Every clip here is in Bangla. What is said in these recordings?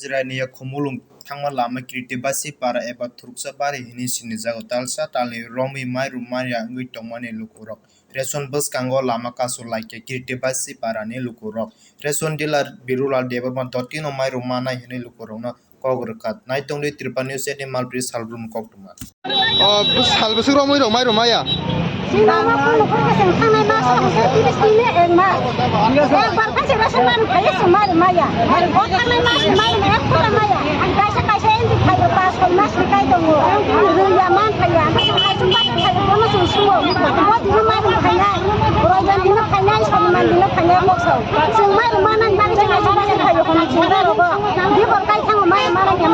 Jrania khomulung thangma lama kriti basi para eba thurksa bari hini sini jago talsa talni romi mai rumaya ngui tongmani lukurok ration বাস কাঙ্গো লামা কাসো লাইকে কিরতে বাসি পারানি লুকুরক রেশন ডিলার বিরুলাল দেবরমান দতিনো মাই রুমানা হিনি লুকুরকনা kok rkat nai ini salbrum kok tuma bus ro mai ro maya kasih tunggu. Di rumah nanti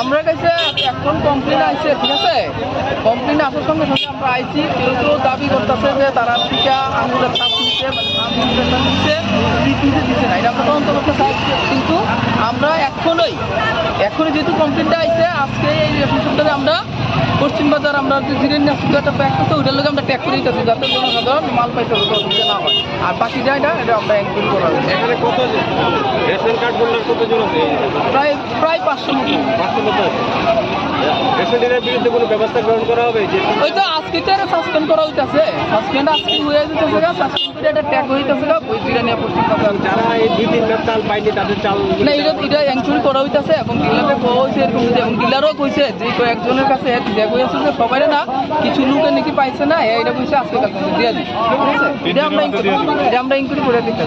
আমরা কাছে এখন কমপ্লেন আইছে ঠিক আছে? কমপ্লেন আসার সঙ্গে সঙ্গে আমরা আইছি কেউ কেউ দাবি করতেছে যে তারা টিকা আঙুলের ছাপ দিচ্ছে মানে দিচ্ছে না। এটা আমরা তদন্ত করতে কিন্তু আমরা এখনই যেহেতু কমপ্লেনটা আইছে আজকে এই রেশন আমরা পশ্চিম বাজার আমরা যে জিরেন একটা প্যাক করতে ওইটার লোক আমরা ট্যাগ করে দিতেছি যাতে জনসাধারণ মাল পাইতে হবে অসুবিধা না হয়। আর বাকি যায় না এটা আমরা একদিন করা এখানে কত রেশন কার্ড হোল্ডার কতজন আছে? প্রায় প্রায় পাঁচশো মতো। পাঁচশো মতো আছে। রেশন ডিলার বিরুদ্ধে কোনো ব্যবস্থা গ্রহণ করা হবে? ওই তো আজকে তো এটা সাসপেন্ড করা হইতাছে। সাসপেন্ড আজকে হয়ে যেতেছে গা সাসপেন্ড করে এটা ট্যাগ হইতাছে গা ওই জিরানিয়া পশ্চিম বাজার। যারা এই দুই তিন চাল পাইনি তাদের চাল না এটা এটা এনকোয়ারি করা হইতাছে এবং ডিলারকে কোয়া হয়েছে এরকম যে এবং ডিলারও কইছে, যে কয়েকজনের কাছে যে কইছে যে সবাই না কিছু লোকে নাকি পাইছে না এটা কইছে আজকে কালকে দিয়ে দিচ্ছে এটা আমরা inquiry- এটা আমরা ইনকোয়ারি করে দিতে